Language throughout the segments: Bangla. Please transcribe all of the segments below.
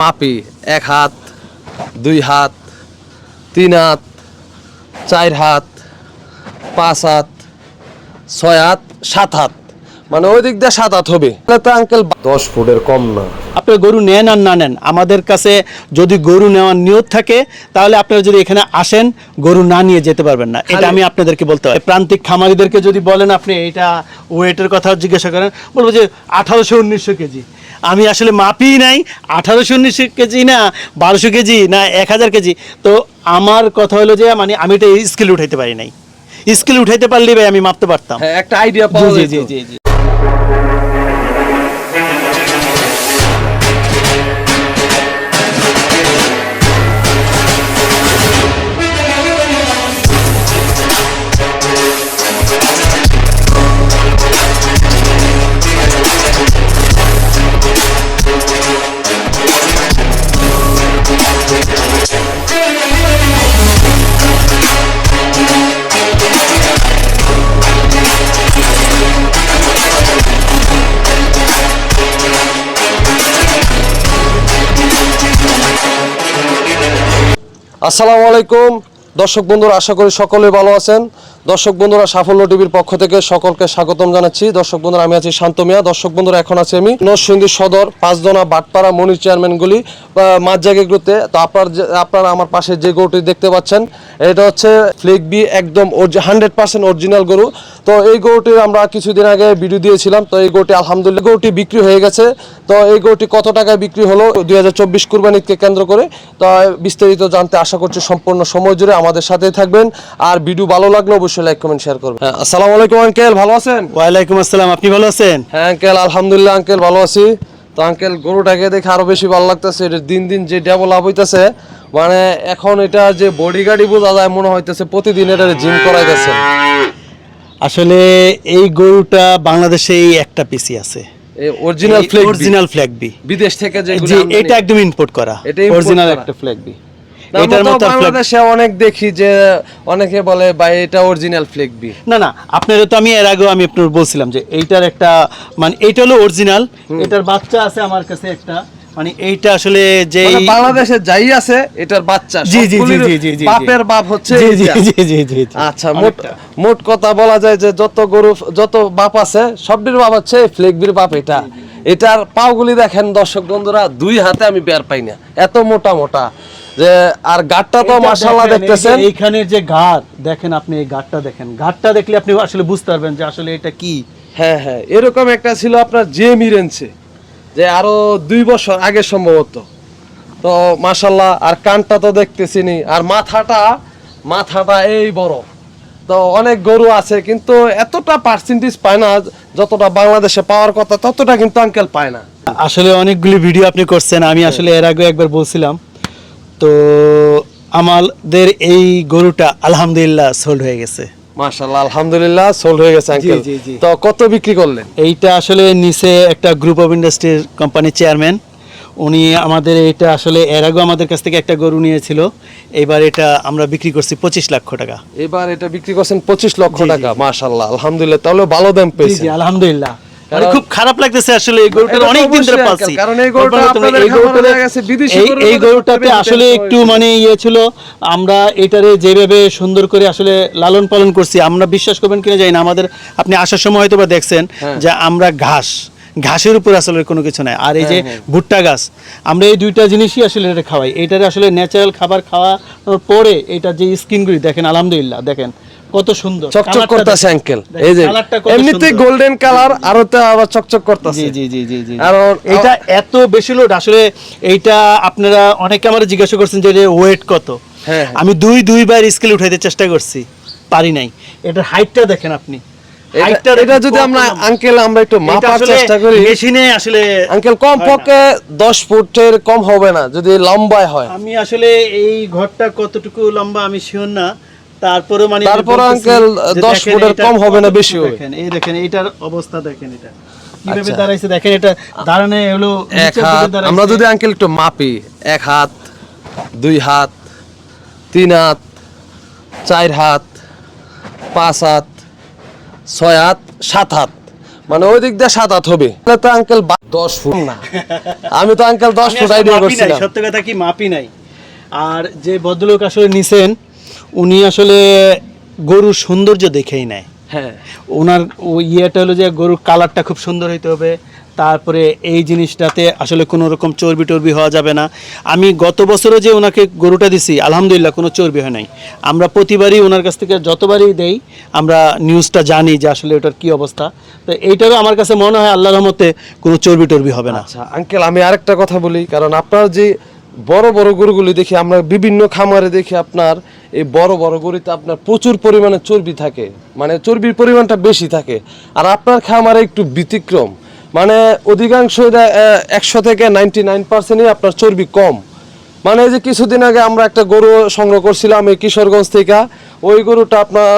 মাপি এক হাত দুই হাত তিন হাত চার হাত পাঁচ হাত ছয় হাত সাত হাত। মানে ওই দিক দিয়ে সাত হাত হবে। তাহলে তো আঙ্কেল দশ ফুটের কম না। আপনি গরু নেন আর না নেন আমাদের কাছে যদি গরু নেওয়ার নিয়ত থাকে তাহলে আপনারা যদি এখানে আসেন গরু না নিয়ে যেতে পারবেন না। এটা আমি আপনাদেরকে বলতে হয়। প্রান্তিক খামারিদেরকে যদি বলেন আপনি এটা ওয়েটের কথা জিজ্ঞাসা করেন বলব যে আঠারোশো উনিশশো কেজি। আমি আসলে মাপি নাই আঠারোশো উনিশ কেজি না বারোশো কেজি না এক হাজার কেজি। তো আমার কথা হলো যে মানে আমি এটা স্কিল উঠাইতে পারি নাই। স্কিল উঠাইতে পারলে ভাই আমি মাপতে পারতাম। হ্যাঁ একটা আইডিয়া পাওয়া যায় জি জি জি। আসসালামু আলাইকুম। দর্শক বন্ধুরা আশা করি সকলে ভালো আছেন। দর্শক বন্ধুরা, সাফল্য টিভির পক্ষ থেকে সকলকে স্বাগতম জানাচ্ছি। দর্শক বন্ধুরা, আমি আছি শান্ত মিয়া। দর্শক বন্ধুরা, এখন আছি আমি নরসিংদী সদর পাঁচদনা বাটপাড়া মনির চেয়ারম্যানগুলি মাঝ জায়গাগুলোতে তো আপনার আপনারা আমার পাশে যে গরুটি দেখতে পাচ্ছেন, এটা হচ্ছে ফ্লেক বি একদম হান্ড্রেড পার্সেন্ট অরিজিনাল গরু। তো এই গরুটির আমরা কিছুদিন আগে ভিডিও দিয়েছিলাম। তো এই গরুটি আলহামদুলিল্লাহ, গরুটি বিক্রি হয়ে গেছে। তো এই গরুটি কত টাকায় বিক্রি হলো, দুই হাজার চব্বিশ কুরবানিকে কেন্দ্র করে। তো বিস্তারিত জানতে আশা করছি সম্পূর্ণ সময় জুড়ে আমাদের সাথেই থাকবেন। আর ভিডিও ভালো লাগলে অবশ্যই লাইক কমেন্ট শেয়ার করবেন। হ্যাঁ, আসসালামু আলাইকুম আঙ্কেল ভালো আছেন? ওয়ালাইকুম আসসালাম আপনি ভালো আছেন? হ্যাঁ আঙ্কেল আলহামদুলিল্লাহ আঙ্কেল ভালো আছি। তো আঙ্কেল গরুটাকে দেখে আরও বেশি ভালো লাগতেছে এটা দিন দিন যে ডেভেলপ হইতেছে মানে এখন এটা যে বডি গাড়ি বোঝা যায় মনে হইতেছে প্রতিদিন এটা জিম করাইতেছে। আসলে এই গরুটা বাংলাদেশে এই একটা পিসি আছে। অরিজিনাল ফ্লেক অরিজিনাল ফ্ল্যাগ বি বিদেশ থেকে যে এটা একদম ইম্পোর্ট করা। এটা অরিজিনাল একটা ফ্ল্যাগ বি এটার এটার মতো বাংলাদেশে অনেক দেখি যে অনেকে বলে ভাই এটা অরিজিনাল না না আপনারা তো আমি এর আগেও আমি আপনার বলছিলাম যে এইটার একটা মানে হলো অরিজিনাল এটার বাচ্চা আছে আমার কাছে একটা মানে এইটা আসলে যে মানে বাংলাদেশে যাই আছে এটার বাচ্চা জি, জি, জি, জি, জি। বাপের বাপ হচ্ছে জি জি জি জি জি জি। আচ্ছা মোট মোট কথা বলা যায় যে যত গরু যত বাপ আছে সবটির বাপ হচ্ছে ফ্লেকবির বাপ এটা। এটার পাওগুলি দেখেন দর্শক বন্ধুরা দুই হাতে আমি বের পাই না। এত মোটা মোটা। যে আর গাটটা তো মাশাআল্লাহ দেখতেছেন। এইখানের যে ঘাট দেখেন আপনি এই ঘাটটা দেখেন। ঘাটটা দেখলে আপনি আসলে বুঝতে পারবেন যে আসলে এটা কি। হ্যাঁ হ্যাঁ এরকম একটা ছিল আপনার জেমি রেঞ্চে যে আরও দুই বছর আগে সম্ভবত। তো মাশাল্লাহ আর কানটা তো দেখতেছি নি আর মাথাটা মাথাটা এই বড়। তো অনেক গরু আছে কিন্তু এতটা পার্সেন্টেজ পায় না যতটা বাংলাদেশে পাওয়ার কথা ততটা কিন্তু আঙ্কেল পায় না। আসলে অনেকগুলি ভিডিও আপনি করছেন আমি আসলে এর আগে একবার বলছিলাম তো আমাদের এই গরুটা আলহামদুলিল্লাহ সোল্ড হয়ে গেছে। মাশাল্লাহ আলহামদুলিল্লাহ সোল্ড হয়ে গেছে আঙ্কেল। তো কত বিক্রি করলেন? এইটা আসলে নিচে একটা গ্রুপ অফ ইন্ডাস্ট্রির কোম্পানির চেয়ারম্যান উনি আমাদের এটা আসলে এর আগেও আমাদের কাছ থেকে একটা গরু নিয়েছিল। এবার এটা আমরা বিক্রি করছি পঁচিশ লক্ষ টাকা। এবার এটা বিক্রি করছেন পঁচিশ লক্ষ। টাকা মাশাল্লাহ আলহামদুলিল্লাহ তাহলে ভালো দাম জি আলহামদুলিল্লাহ। মানে খুব খারাপ লাগতেছে আসলে এই গরুটা অনেক দিন ধরে পাচ্ছি কারণ এই গরুটা আপনাদের এই খামারে গরুটাতে- গেছে বিদেশি এই- এই গরুটাতে আসলে একটু মানে ইয়ে ছিল আমরা এটারে যেভাবে সুন্দর করে আসলে লালন পালন করছি আমরা বিশ্বাস করবেন কিনা জানি না আমাদের আপনি আসার সময় হয়তো বা দেখছেন হ্যাঁ। যে আমরা ঘাস ঘাসের উপর আসলে কোনো কিছু নাই। আর এই যে হ্যাঁ, ভুট্টা গাছ আমরা এই দুইটা জিনিসই আসলে এটা খাওয়াই। এটারে আসলে ন্যাচারাল খাবার খাওয়ানোর পরে এটা যে স্কিনগুলি দেখেন আলহামদুলিল্লাহ দেখেন। কত সুন্দর। চকচক করতেছে। আঙ্কেল এই যে সুন্দর। গোল্ডেন কালার আর তো আবার চকচক করতেছে। জি জি জি জি আর এটা এত বেশি লোড আসলে এইটা আপনারা অনেকে আমার জিজ্ঞাসা করছেন যে ওয়েট কত। হ্যাঁ, হ্যাঁ। আমি দুই দুইবার স্কেল উঠাইতে চেষ্টা করছি পারি নাই। এটার হাইটটা দেখেন আপনি। এটা- যদি আমরা আঙ্কেল আমরা একটু মাপার চেষ্টা করি। মেশিনে আসলে আঙ্কেল কম পক্ষে দশ ফুটের কম হবে না যদি লম্বায় হয়। আমি আসলে এই ঘরটা কতটুকু লম্বা আমি শিওর না। তারপরে মানে তারপরে আঙ্কেল, 10 ফুটের কম হবে না, বেশি হবে। দেখেন এই দেখেন এটার অবস্থা দেখেন এটা। কীভাবে আচ্ছা। দাঁড়াইছে দেখেন এটা দাঁড়ানো হলো হাত আমরা যদি আঙ্কেল একটু মাপি এক হাত দুই হাত তিন হাত চার হাত পাঁচ হাত ছয় হাত সাত হাত মানে ওই দিক দিয়ে সাত আট হবে। তো আঙ্কেল দশ ফুট না। আমি তো আঙ্কেল দশ ফুট আইডিয়া করছিলাম। সত্য কথা কি মাপি নাই। আর যে ভদ্রলোক আসলে নিছেন উনি আসলে গরুর সৌন্দর্য দেখেই নেয়। হ্যাঁ। ওনার ইয়েটা হলো যে গরুর কালারটা খুব সুন্দর হইতে হবে। তারপরে এই জিনিসটাতে আসলে কোনো রকম চর্বি টর্বি হওয়া যাবে না। আমি গত বছরও যে ওনাকে গরুটা দিছি আলহামদুলিল্লাহ কোনো চর্বি হয় নাই। আমরা প্রতিবারই ওনার কাছ থেকে যতবারই দেই আমরা নিউজটা জানি যে আসলে ওটার কি অবস্থা। তো এইটারও আমার কাছে মনে হয় আল্লাহর রহমতে কোনো চর্বি টর্বি হবে না। আচ্ছা আঙ্কেল আমি আরেকটা কথা বলি কারণ আপনার যে বড় বড় গরুগুলি দেখি আমরা বিভিন্ন খামারে দেখি আপনার এই বড় বড় গরুতে আপনার প্রচুর পরিমাণে চর্বি থাকে। মানে চর্বির পরিমাণটা বেশি থাকে। আর আপনার খামারে একটু ব্যতিক্রম। মানে অধিকাংশ একশো থেকে নাইনটি নাইন পার্সেন্টই আপনার চর্বি কম। মানে এই যে কিছুদিন আগে আমরা একটা গরু সংগ্রহ করছিলাম এই কিশোরগঞ্জ থেকে। ওই গরুটা আপনার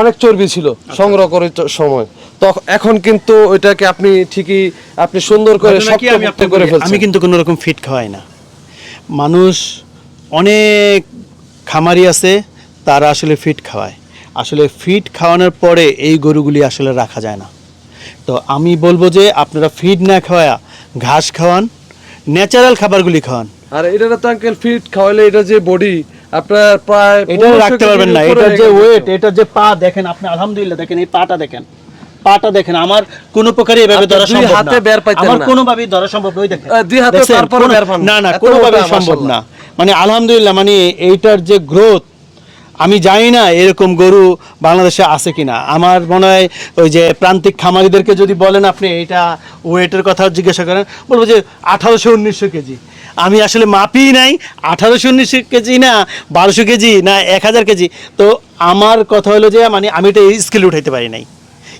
অনেক চর্বি ছিল সংগ্রহ করে সময়। তো এখন কিন্তু ওইটাকে আপনি ঠিকই আপনি সুন্দর করে শক্ত করে ফেলছেন আমি কিন্তু কোনো রকম ফিট খাওয়াই না। মানুষ অনেক খামারি আছে তারা আসলে ফিট খাওয়ায়। আসলে ফিট খাওয়ানোর পরে এই গরুগুলি আসলে রাখা যায় না। তো আমি বলব যে আপনারা ফিড না খাওয়া ঘাস খাওয়ান ন্যাচারাল খাবারগুলি খাওয়ান। আর এটা তো আঙ্কেল ফিট খাওয়ালে এটা যে বডি আপনার প্রায় এটা রাখতে পারবেন না এটার যে ওয়েট এটার যে পা দেখেন আপনি আলহামদুলিল্লাহ দেখেন এই পাটা দেখেন। পাটা দেখেন আমার কোনো প্রকারে এভাবে আপনার ধরা সম্ভব হাতে বের পাইতেন আমার না। কোনোভাবেই ধরা সম্ভব নয় দেখেন। দুই হাতে? তারপরে বের পান না। না না মোটা, সম্ভব না। মানে আলহামদুলিল্লাহ মানে এইটার যে গ্রোথ আমি জানি না এরকম গরু বাংলাদেশে আছে কিনা। আমার মনে হয় ওই যে প্রান্তিক খামারিদেরকে যদি বলেন আপনি এটা ওয়েটের কথা জিজ্ঞাসা করেন বলব যে আঠারোশো উনিশশো কেজি। আমি আসলে মাপি নাই আঠারোশো উনিশশো কেজি না বারোশো কেজি না এক হাজার কেজি। তো আমার কথা হলো যে মানে আমি এটা স্কেল উঠাইতে পারি নাই।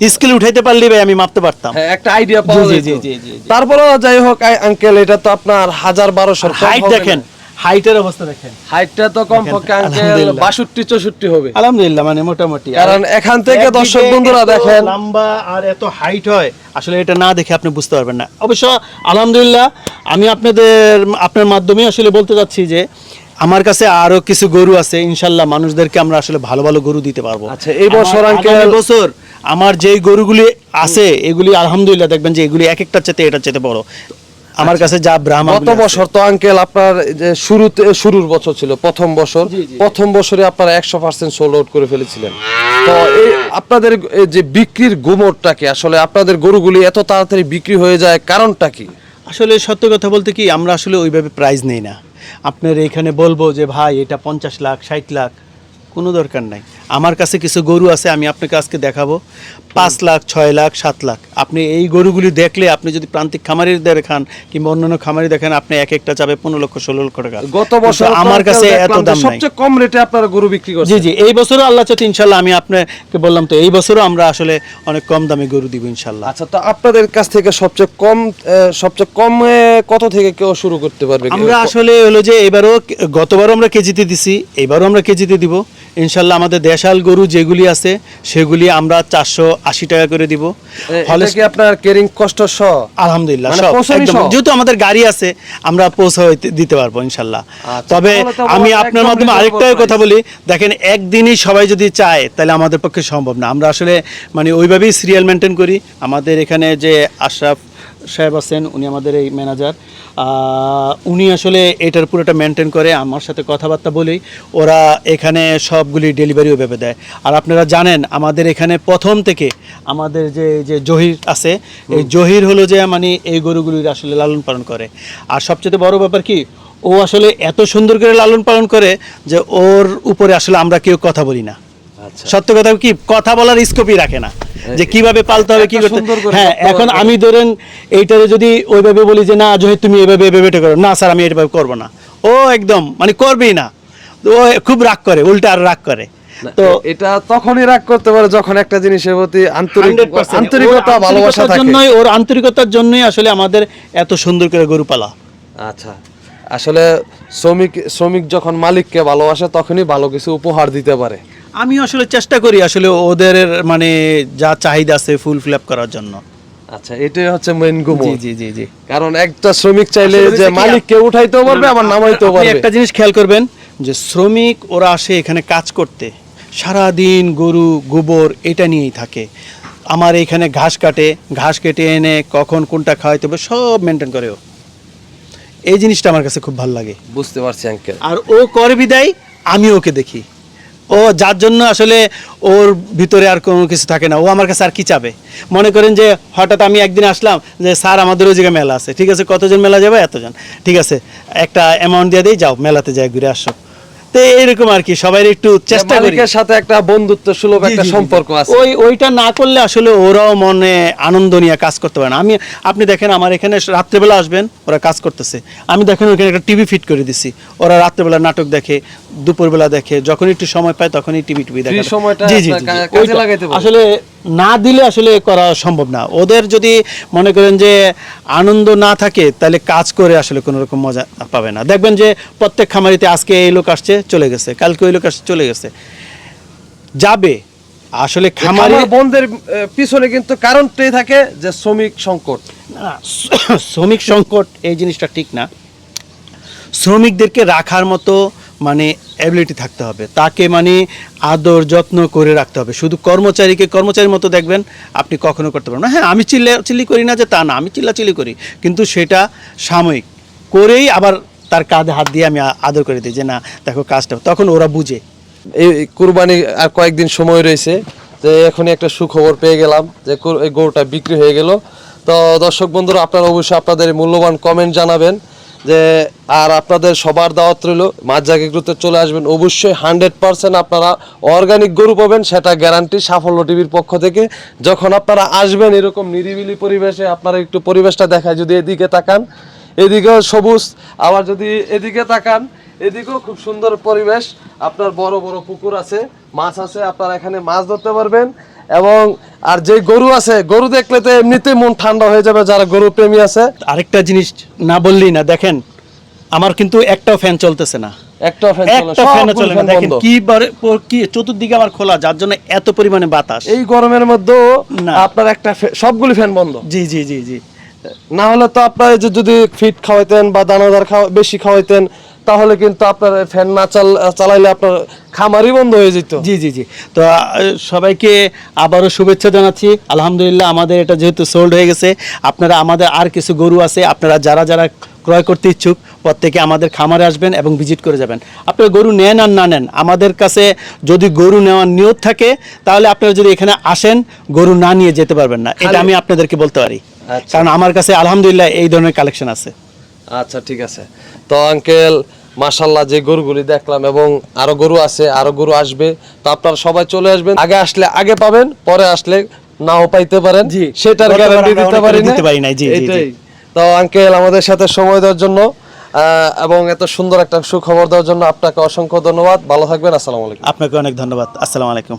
স্কেল উঠাইতে পারলে ভাই আমি মাপতে পারতাম। হ্যাঁ একটা আইডিয়া পাওয়া যায় জি, জি, জি, জি। যাই হোক আঙ্কেল এটা তো আপনার হাজার বারোশো হাইট দেখেন হাইটের অবস্থা দেখেন। হাইটটা তো কম পক্ষে আঙ্কেল আলহামদুলিল্লাহ। বাষট্টি চৌষট্টি হবে। আলহামদুলিল্লাহ মানে মোটামুটি। কারণ এখান থেকে দর্শক বন্ধুরা দেখেন। লম্বা আর এত হাইট হয় আসলে এটা না দেখে আপনি বুঝতে পারবেন না। অবশ্য আলহামদুলিল্লাহ আমি আপনাদের আপনার মাধ্যমে আসলে বলতে চাচ্ছি যে আমার কাছে আরও কিছু গরু আছে ইনশাল্লাহ মানুষদেরকে আমরা আসলে ভালো ভালো গরু দিতে পারব। আচ্ছা, এই বছর আঙ্কেল- বছর আমার যেই গরুগুলি আছে এগুলি আলহামদুলিল্লাহ দেখবেন যে এগুলি এক একটার চেতে এটার চেতে বড়। আমার কাছে যা ব্রাহ্মা গত বছর তো আঙ্কেল আপনার যে শুরুতে শুরুর বছর ছিল প্রথম বছর। প্রথম বছরে আপনারা একশো পার্সেন্ট সোল্ড আউট করে ফেলেছিলেন। তো এই আপনাদের যে বিক্রির গুমরটা কি? আসলে আপনাদের গরুগুলি এত তাড়াতাড়ি বিক্রি হয়ে যায় কারণটা কি? আসলে সত্য কথা বলতে কি আমরা আসলে ওইভাবে প্রাইজ নেই না। আপনার এখানে বলব যে ভাই এটা পঞ্চাশ লাখ ষাট লাখ কোনো দরকার নাই। আমার কাছে কিছু গরু আছে আমি আপনাকে আজকে দেখাবো। পাঁচ লাখ ছয় লাখ সাত লাখ। আপনি এই গরুগুলি দেখলে আপনি যদি প্রান্তিক খামারির দেখান কিংবা অন্যান্য খামারি দেখেন আপনি এক একটা চাবে পনেরো লক্ষ ষোলো লক্ষ টাকা। গত বছর আমার কাছে এত দাম সবচেয়ে কম রেটে আপনারা গরু বিক্রি করছেন। জি জি এই বছরও আল্লাহ চাতে ইনশাল্লাহ আমি আপনাকে বললাম তো এই বছরও আমরা আসলে অনেক কম দামে গরু দিব ইনশাল্লাহ আচ্ছা তো আপনাদের কাছ থেকে সবচেয়ে কম সবচেয়ে কমে কত থেকে কেউ শুরু করতে পারবে? আমরা আসলে হলো যে এবারও গতবারও আমরা কেজিতে দিছি এবারও আমরা কেজিতে দিব। ইনশাল্লাহ আমাদের দেশাল গরু যেগুলি আছে সেগুলি আমরা চারশো আশি টাকা করে দিব। ফলে কি আপনার কেরিং কষ্ট সহ? আলহামদুলিল্লাহ মানে সব একদম। যেহেতু আমাদের গাড়ি আছে আমরা পৌঁছে দিতে পারব ইনশাল্লাহ। আচ্ছা, তবে আমি আপনার মাধ্যমে আরেকটা কথা বলি। দেখেন একদিনই সবাই যদি চায় তাহলে আমাদের পক্ষে সম্ভব না। আমরা আসলে মানে ওইভাবেই সিরিয়াল মেনটেন করি। আমাদের এখানে যে আশরাফ সাহেব আছেন উনি আমাদের এই ম্যানেজার উনি আসলে এটার পুরোটা মেনটেন করে আমার সাথে কথাবার্তা বলেই ওরা এখানে সবগুলি ডেলিভারি ওইভাবে দেয়। আর আপনারা জানেন আমাদের এখানে প্রথম থেকে আমাদের যে যে জহির আছে এই জহির হলো যে মানে এই গরুগুলির আসলে লালন পালন করে। আর সবচেয়ে বড় ব্যাপার কি ও আসলে এত সুন্দর করে লালন পালন করে যে ওর উপরে আসলে আমরা কেউ কথা বলি না। আচ্ছা। সত্য কথা কি কথা বলার স্কোপই রাখে না। যে কীভাবে পালতে হবে কি করতে হ্যাঁ এখন আমি ধরেন এইটারে যদি ওইভাবে বলি যে না জহির তুমি এভাবে এভাবে এটা করো। না স্যার আমি এভাবে করব না। ও একদম মানে করবেই না। ও খুব রাগ করে উল্টা আর রাগ করে। তো এটা তখনই রাগ করতে পারে যখন একটা জিনিসের প্রতি আন্তরিক আন্তরিকতা ভালোবাসা থাকে। জন্যই ওর আন্তরিকতার জন্যই আসলে আমাদের এত সুন্দর করে গরু পালা। আচ্ছা আসলে শ্রমিক শ্রমিক যখন মালিককে ভালোবাসে তখনই ভালো কিছু উপহার দিতে পারে। আমি আসলে চেষ্টা করি আসলে ওদের মানে যা চাহিদা আছে ফুল ফিল করার জন্য। আচ্ছা এটাই হচ্ছে গুম জি জি জি কারণ একটা শ্রমিক চাইলে যে মালিককে উঠাইতেও পারবে আবার নামাইতেও পারবে। একটা জিনিস খেয়াল করবেন যে শ্রমিক ওরা আসে এখানে কাজ করতে সারা দিন গরু গোবর এটা নিয়েই থাকে। আমার এইখানে ঘাস কাটে ঘাস কেটে এনে কখন কোনটা খাওয়াইতে হবে সব মেনটেন করে ও। এই জিনিসটা আমার কাছে খুব ভালো লাগে। বুঝতে পারছি আঙ্কেল আর ও করে বিদায় আমি ওকে দেখি। ও, যার জন্য আসলে ওর ভিতরে আর কোনো কিছু থাকে না। ও আমার কাছে আর কি চাবে? মনে করেন যে হঠাৎ আমি একদিন আসলাম যে, স্যার, আমাদের ওই জায়গায় মেলা আছে। ঠিক আছে, কতজন মেলা যাবে? এতজন। ঠিক আছে, একটা অ্যামাউন্ট দিয়ে দিই, যাও, মেলাতে যাই, ঘুরে আসো। তো এইরকম আর কি সবাই একটু চেষ্টা করি। সাথে একটা বন্ধুত্ব সুলভ একটা সম্পর্ক আছে। ওই ওইটা না করলে আসলে ওরাও মনে আনন্দ নিয়ে কাজ করতে পারে না। আমি আপনি দেখেন আমার এখানে রাত্রেবেলা আসবেন ওরা কাজ করতেছে। আমি দেখেন ওখানে একটা টিভি ফিট করে দিছি। ওরা রাত্রেবেলা নাটক দেখে দুপুরবেলা দেখে যখন একটু সময় পায় তখনই টিভি টিভি দেখে সময়টা জি জি। আসলে না দিলে আসলে করা সম্ভব না। ওদের যদি মনে করেন যে আনন্দ না থাকে তাহলে কাজ করে আসলে কোনো রকম মজা পাবে না। দেখবেন যে প্রত্যেক খামারিতে আজকে এই লোক আসছে চলে গেছে কালকে ওই লোক আসছে চলে গেছে। যাবে। আসলে খামারি বন্ধের পিছনে কিন্তু কারণটাই থাকে যে শ্রমিক সংকট। শ্রমিক সংকট এই জিনিসটা ঠিক না। শ্রমিকদেরকে রাখার মতো মানে অ্যাবিলিটি থাকতে হবে। তাকে মানে আদর, যত্ন করে রাখতে হবে। শুধু কর্মচারীকে কর্মচারীর মতো দেখবেন আপনি কখনো করতে পারবেন না। হ্যাঁ আমি চিল্লা, চিল্লি করি না যে তা না, আমি চিল্লা চিল্লি করি। কিন্তু সেটা সাময়িক। করেই আবার তার কাঁধে হাত দিয়ে আমি আদর করে দিই যে না, দেখো কাজটা তখন ওরা বুঝে। এই কুরবানি আর কয়েকদিন সময় রয়েছে যে এখনই একটা সুখবর পেয়ে গেলাম যে গরুটা বিক্রি হয়ে গেল। তো দর্শক বন্ধুরা, আপনারা অবশ্যই আপনাদের মূল্যবান কমেন্ট জানাবেন। যে আর আপনাদের সবার দাওয়াত রইল। মাছ জায়গাগুলোতে চলে আসবেন। অবশ্যই হান্ড্রেড পার্সেন্ট আপনারা অর্গানিক গরু পাবেন, সেটা গ্যারান্টি সাফল্য টিভির পক্ষ থেকে। যখন আপনারা আসবেন এরকম নিরিবিলি পরিবেশে, আপনারা একটু পরিবেশটা দেখায় যদি এদিকে তাকান। এদিকেও সবুজ, আবার যদি এদিকে তাকান, এদিকেও খুব সুন্দর পরিবেশ। আপনার বড় বড় পুকুর আছে, মাছ আছে, আপনারা এখানে মাছ ধরতে পারবেন। এবং আর যে গরু আছে গরু দেখলে তো এমনিতেই মন ঠান্ডা হয়ে যাবে যারা গরু প্রেমী আছে। আরেকটা জিনিস না বললেই না দেখেন আমার কিন্তু একটাও ফ্যান চলতেছে না। একটা ফ্যান একটা ফ্যানও চলে না। দেখেন কি কি চতুর্দিকে আমার খোলা যার জন্য এত পরিমাণে বাতাস। এই গরমের মধ্যেও না। আপনার একটা সবগুলি ফ্যান বন্ধ। জি জি জি জি। না হলে তো আপনার যে যদি ফিট খাওয়াইতেন বা দানাদার খাওয়া বেশি খাওয়াইতেন তাহলে কিন্তু আপনার ফ্যান না চাল চালাইলে আপনার খামারই বন্ধ হয়ে যেত। জি জি জি। তো সবাইকে আবারও শুভেচ্ছা জানাচ্ছি। আলহামদুলিল্লাহ আমাদের এটা যেহেতু সোল্ড হয়ে গেছে আপনারা আমাদের আর কিছু গরু আছে আপনারা যারা যারা ক্রয় করতে ইচ্ছুক প্রত্যেকে আমাদের খামারে আসবেন এবং ভিজিট করে যাবেন। আপনারা গরু নেন আর না নেন আমাদের কাছে যদি গরু নেওয়ার নিয়ত থাকে তাহলে আপনারা যদি এখানে আসেন গরু না নিয়ে যেতে পারবেন না। এটা আমি আপনাদেরকে বলতে পারি। আচ্ছা। কারণ আমার কাছে আলহামদুলিল্লাহ এই ধরনের কালেকশন আছে। আচ্ছা ঠিক আছে। তো আঙ্কেল মাশাল্লাহ যে গরুগুলি দেখলাম এবং আরও গরু আছে আরও গরু আসবে তো আপনারা সবাই চলে আসবেন। আগে আসলে আগে পাবেন পরে আসলে নাও পাইতে পারেন। জি। সেটার গ্যারান্টি দিতে পারি না। এইটাই। তো আঙ্কেল আমাদের সাথে সময় দেওয়ার জন্য আহ, এবং এত সুন্দর একটা সুখবর দেওয়ার জন্য আপনাকে অসংখ্য ধন্যবাদ। ভালো থাকবেন আসসালামু আলাইকুম। আপনাকে অনেক ধন্যবাদ। আসসালামু আলাইকুম।